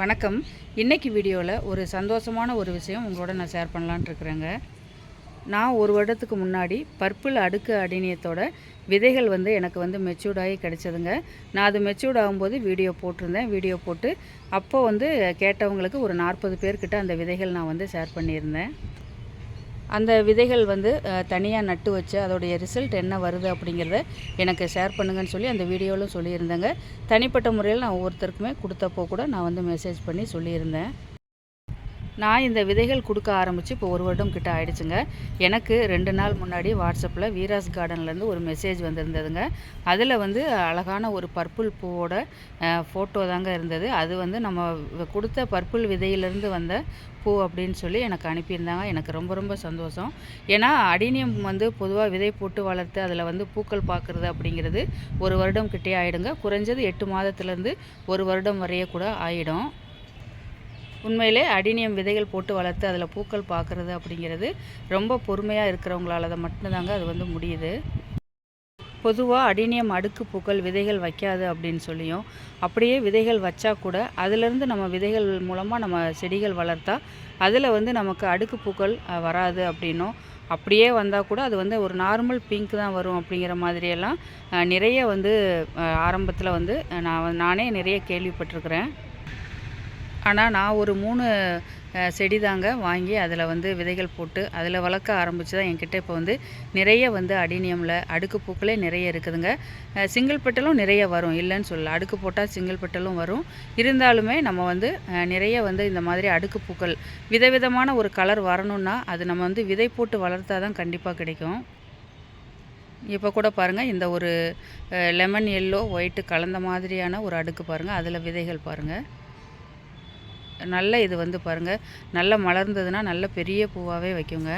வணக்கம். இன்றைக்கி வீடியோவில் ஒரு சந்தோஷமான ஒரு விஷயம் உங்களோட நான் ஷேர் பண்ணலான்ட்டு இருக்கிறேங்க. நான் ஒரு வருடத்துக்கு முன்னாடி பர்பிள் அடுக்கு அடினியத்தோட விதைகள் வந்து எனக்கு வந்து மெச்சூர்ட் ஆகி கிடச்சதுங்க. நான் அது மெச்சூர்ட் ஆகும்போது வீடியோ போட்டிருந்தேன். வீடியோ போட்டு அப்போ வந்து கேட்டவங்களுக்கு ஒரு நாற்பது பேர்கிட்ட அந்த விதைகள் நான் வந்து ஷேர் பண்ணியிருந்தேன். அந்த விதைகள் வந்து தனியாக நட்டு வச்சு அதோடைய ரிசல்ட் என்ன வருது அப்படிங்கிறத எனக்கு ஷேர் பண்ணுங்கன்னு சொல்லி அந்த வீடியோவில் சொல்லியிருந்தேங்க. தனிப்பட்ட முறையில் நான் ஒவ்வொருத்தருக்குமே கொடுத்தப்போ கூட நான் வந்து மெசேஜ் பண்ணி சொல்லியிருந்தேன். நான் இந்த விதைகள் கொடுக்க ஆரம்பித்து இப்போ ஒரு வருடம் கிட்ட ஆயிடுச்சுங்க. எனக்கு ரெண்டு நாள் முன்னாடி வாட்ஸ்அப்பில் வீராஸ் கார்டன்லேருந்து ஒரு மெசேஜ் வந்திருந்ததுங்க. அதில் வந்து அழகான ஒரு பர்பிள் பூவோட ஃபோட்டோ தாங்க இருந்தது. அது வந்து நம்ம கொடுத்த பர்பிள் விதையிலேருந்து வந்த பூ அப்படின்னு சொல்லி எனக்கு அனுப்பியிருந்தாங்க. எனக்கு ரொம்ப ரொம்ப சந்தோஷம். ஏன்னா அடினியம் வந்து பொதுவாக விதை போட்டு வளர்த்து அதில் வந்து பூக்கள் பார்க்குறது அப்படிங்கிறது ஒரு வருடம் கிட்டே ஆகிடுங்க குறைஞ்சது எட்டு மாதத்துலேருந்து ஒரு வருடம் வரைய கூட ஆகிடும் உண்மையிலே அடினியம் விதைகள் போட்டு வளர்த்து அதில் பூக்கள் பார்க்குறது அப்படிங்கிறது ரொம்ப பொறுமையாக இருக்கிறவங்களால அதை மட்டும்தாங்க அது வந்து முடியுது. பொதுவாக அடினியம் அடுக்கு பூக்கள் விதைகள் வைக்காது அப்படின்னு சொல்லியும் அப்படியே விதைகள் வச்சா கூட அதிலிருந்து நம்ம விதைகள் மூலமாக நம்ம செடிகள் வளர்த்தா அதில் வந்து நமக்கு அடுக்கு பூக்கள் வராது அப்படின்னும். அப்படியே வந்தால் கூட அது வந்து ஒரு நார்மல் பிங்க் தான் வரும் அப்படிங்கிற மாதிரியெல்லாம் நிறைய வந்து ஆரம்பத்தில் வந்து நான் நானே நிறைய கேள்விப்பட்டிருக்கிறேன். ஆனால் நான் ஒரு மூணு செடி தாங்க வாங்கி அதில் வந்து விதைகள் போட்டு அதில் வளர்க்க ஆரம்பித்து தான் என்கிட்ட இப்போ வந்து நிறைய வந்து அடினியமில் அடுக்கு பூக்களே நிறைய இருக்குதுங்க. சிங்கிள் பெட்டலும் நிறைய வரும். இல்லைன்னு சொல்லல. அடுக்கு போட்டால் சிங்கிள் பெட்டலும் வரும். இருந்தாலுமே நம்ம வந்து நிறைய வந்து இந்த மாதிரி அடுக்கு பூக்கள் விதவிதமான ஒரு கலர் வரணும்னா அது நம்ம வந்து விதை போட்டு வளர்த்தா தான் கண்டிப்பாக கிடைக்கும். இப்போ கூட பாருங்கள் இந்த ஒரு லெமன் எல்லோ ஒயிட்டு கலந்த மாதிரியான ஒரு அடுக்கு பாருங்கள் அதில் விதைகள் பாருங்கள் நல்ல இது வந்து பாருங்கள் நல்லா மலர்ந்ததுன்னா நல்ல பெரிய பூவாகவே வைக்குங்க.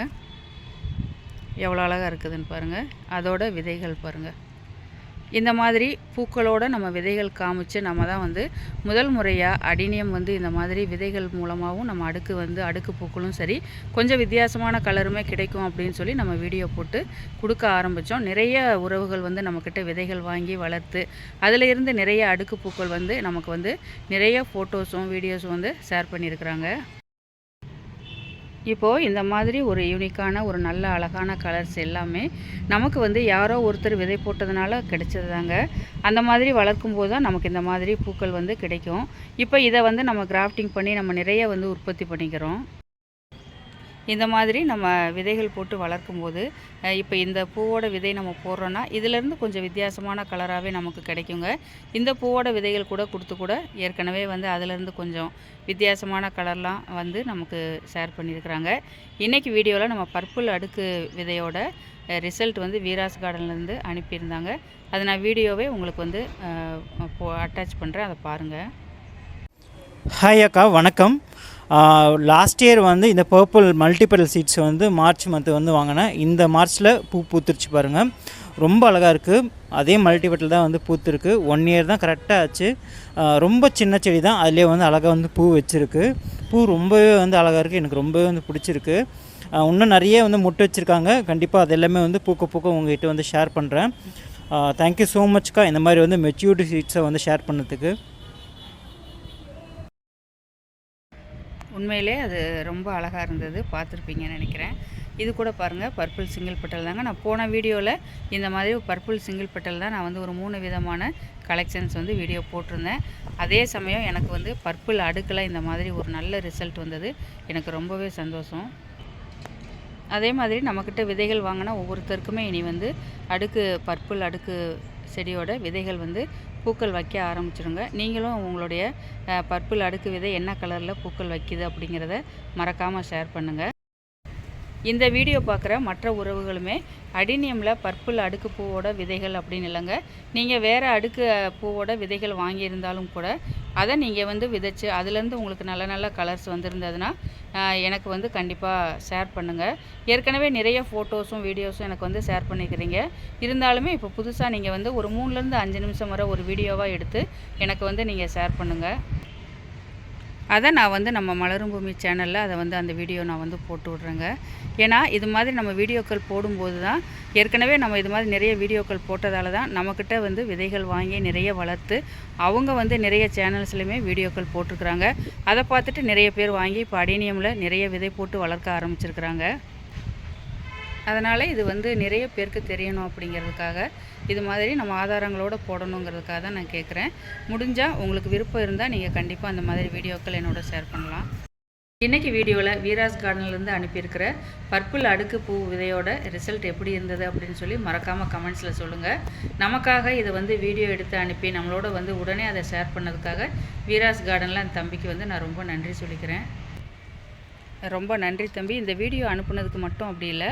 எவ்வளோ அழகாக இருக்குதுன்னு பாருங்கள் அதோட விதைகள் பாருங்கள் இந்த மாதிரி பூக்களோடு நம்ம விதைகள் காமிச்சு நம்ம தான் வந்து முதல் முறையாக அடினியம் வந்து இந்த மாதிரி விதைகள் மூலமாகவும் நம்ம அடுக்கு வந்து அடுக்கு பூக்களும் சரி கொஞ்சம் வித்தியாசமான கலருமே கிடைக்கும் அப்படின்னு சொல்லி நம்ம வீடியோ போட்டு கொடுக்க ஆரம்பித்தோம் நிறைய உறவுகள் வந்து நம்மக்கிட்ட விதைகள் வாங்கி வளர்த்து அதில் இருந்து நிறைய அடுக்கு பூக்கள் வந்து நமக்கு வந்து நிறைய ஃபோட்டோஸும் வீடியோஸும் வந்து ஷேர் பண்ணியிருக்கிறாங்க. இப்போது இந்த மாதிரி ஒரு யூனிக்கான ஒரு நல்ல அழகான கலர்ஸ் எல்லாமே நமக்கு வந்து யாரோ ஒருத்தர் விதை போட்டதுனால கிடைச்சது தாங்க அந்த மாதிரி வளர்க்கும் போது தான் நமக்கு இந்த மாதிரி பூக்கள் வந்து கிடைக்கும். இப்போ இதை வந்து நம்ம கிராஃப்டிங் பண்ணி நம்ம நிறைய வந்து உற்பத்தி பண்ணிக்கிறோம். இந்த மாதிரி நம்ம விதைகள் போட்டு வளர்க்கும் போது இப்போ இந்த பூவோட விதை நம்ம போடுறோன்னா இதிலேருந்து கொஞ்சம் வித்தியாசமான கலராகவே நமக்கு கிடைக்குங்க. இந்த பூவோட விதைகள் கூட கொடுத்து கூட ஏற்கனவே வந்து அதிலேருந்து கொஞ்சம் வித்தியாசமான கலர்லாம் வந்து நமக்கு ஷேர் பண்ணியிருக்கிறாங்க. இன்றைக்கி வீடியோவில் நம்ம பர்பிள் அடுக்கு விதையோட ரிசல்ட் வந்து வீராஸ் கார்டன்லேருந்து அனுப்பியிருந்தாங்க. அது நான் வீடியோவே உங்களுக்கு வந்து அட்டாச் பண்ணுறேன் அதை பாருங்கள் ஹாய் அக்கா வணக்கம். லாஸ்ட் இயர் வந்து இந்த பர்பிள் மல்டிபல் சீட்ஸ் வந்து மார்ச் மந்த் வந்து வாங்கினேன் இந்த மார்ச்சில் பூ பூத்துருச்சு பாருங்கள் ரொம்ப அழகாக இருக்குது அதே மல்டிபட்டில் தான் வந்து பூத்துருக்கு. ஒன் இயர் தான் கரெக்டாக ஆச்சு. ரொம்ப சின்ன செடி தான். அதிலே வந்து அழகாக வந்து பூ வச்சுருக்கு. பூ ரொம்பவே வந்து அழகாக இருக்குது எனக்கு ரொம்பவே வந்து பிடிச்சிருக்கு. இன்னும் நிறைய வந்து முட்டை வச்சுருக்காங்க. கண்டிப்பாக அது எல்லாமே வந்து பூக்க பூக்க உங்ககிட்ட வந்து ஷேர் பண்ணுறேன் தேங்க்யூ ஸோ மச்க்கா இந்த மாதிரி வந்து மெச்சூரிட்டி சீட்ஸை வந்து ஷேர் பண்ணதுக்கு. உண்மையிலே அது ரொம்ப அழகாக இருந்தது பார்த்துருப்பீங்கன்னு நினைக்கிறேன். இது கூட பாருங்கள் பர்பிள் சிங்கிள் பெட்டல் தாங்க. நான் போன வீடியோவில் இந்த மாதிரி பர்பிள் சிங்கிள் பெட்டல் தான் நான் வந்து ஒரு மூணு விதமான கலெக்ஷன்ஸ் வந்து வீடியோ போட்டிருந்தேன். அதே சமயம் எனக்கு வந்து பர்பிள் அடுக்கில் இந்த மாதிரி ஒரு நல்ல ரிசல்ட் வந்தது. எனக்கு ரொம்பவே சந்தோஷம். அதே மாதிரி நம்மக்கிட்ட விதைகள் வாங்கினா ஒவ்வொருத்தருக்குமே இனி வந்து அடுக்கு பர்பிள் அடுக்கு செடியோட விதைகள் வந்து பூக்கள் வைக்க ஆரம்பிச்சிருங்க. நீங்களும் உங்களுடைய பர்பிள் அடுக்கு விதை என்ன கலரில் பூக்கள் வைக்குது அப்படிங்கிறத மறக்காமல் ஷேர் பண்ணுங்கள் இந்த வீடியோ பார்க்குற மற்ற உறவுகளுமே அடினியமில் பர்பிள் அடுக்கு பூவோட விதைகள் அப்படின்னு இல்லைங்க. நீங்கள் வேறு அடுக்கு பூவோட விதைகள் வாங்கியிருந்தாலும் கூட அதை நீங்கள் வந்து விதைச்சி அதுலேருந்து உங்களுக்கு நல்ல நல்ல கலர்ஸ் வந்திருந்ததுன்னா எனக்கு வந்து கண்டிப்பாக ஷேர் பண்ணுங்கள் ஏற்கனவே நிறைய ஃபோட்டோஸும் வீடியோஸும் எனக்கு வந்து ஷேர் பண்ணிக்கிறீங்க. இருந்தாலுமே இப்போ புதுசாக நீங்கள் வந்து ஒரு மூணுலேருந்து அஞ்சு நிமிஷம் வரை ஒரு வீடியோவாக எடுத்து எனக்கு வந்து நீங்கள் ஷேர் பண்ணுங்கள் அதை நான் வந்து நம்ம மலரும் பூமி சேனலில் அதை வந்து அந்த வீடியோ நான் வந்து போட்டு விட்றேங்க. ஏன்னா இது மாதிரி நம்ம வீடியோக்கள் போடும்போது தான் ஏற்கனவே நம்ம இது மாதிரி நிறைய வீடியோக்கள் போட்டதால தான் நம்மக்கிட்ட வந்து விதைகள் வாங்கி நிறைய வளர்த்து அவங்க வந்து நிறைய சேனல்ஸ்லையுமே வீடியோக்கள் போட்டிருக்கிறாங்க. அதை பார்த்துட்டு நிறைய பேர் வாங்கி இப்போ அடேனியமில் நிறைய விதை போட்டு வளர்க்க ஆரம்பிச்சிருக்கிறாங்க. அதனால் இது வந்து நிறைய பேருக்கு தெரியணும் அப்படிங்கிறதுக்காக இது மாதிரி நம்ம ஆதாரங்களோடு போடணுங்கிறதுக்காக தான் நான் கேட்குறேன் முடிஞ்சால் உங்களுக்கு விருப்பம் இருந்தால் நீங்கள் கண்டிப்பாக அந்த மாதிரி வீடியோக்கள் என்னோட ஷேர் பண்ணலாம். இன்றைக்கி வீடியோவில் வீராஸ் கார்டன்லேருந்து அனுப்பியிருக்கிற பர்பிள் அடுக்கு பூ விதையோட ரிசல்ட் எப்படி இருந்தது அப்படின்னு சொல்லி மறக்காமல் கமெண்ட்ஸில் சொல்லுங்கள் நமக்காக இதை வந்து வீடியோ எடுத்து அனுப்பி நம்மளோட வந்து உடனே அதை ஷேர் பண்ணதுக்காக வீராஸ் கார்டனில் அந்த தம்பிக்கு வந்து நான் ரொம்ப நன்றி சொல்லிக்கிறேன். ரொம்ப நன்றி தம்பி. இந்த வீடியோ அனுப்புனதுக்கு மட்டும் அப்படி இல்லை.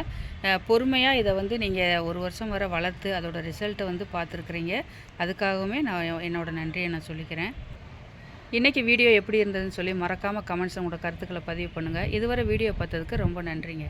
பொறுமையாக இதை வந்து நீங்கள் ஒரு வருஷம் வரை வளர்த்து அதோடய ரிசல்ட்டை வந்து பார்த்துருக்குறீங்க அதுக்காகவுமே நான் என்னோட நன்றியை நான் சொல்லிக்கிறேன். இன்றைக்கி வீடியோ எப்படி இருந்ததுன்னு சொல்லி மறக்காமல் கமெண்ட்ஸ் உங்களோட கருத்துக்களை பதிவு பண்ணுங்கள் இதுவரை வீடியோ பார்த்ததுக்கு ரொம்ப நன்றிங்க.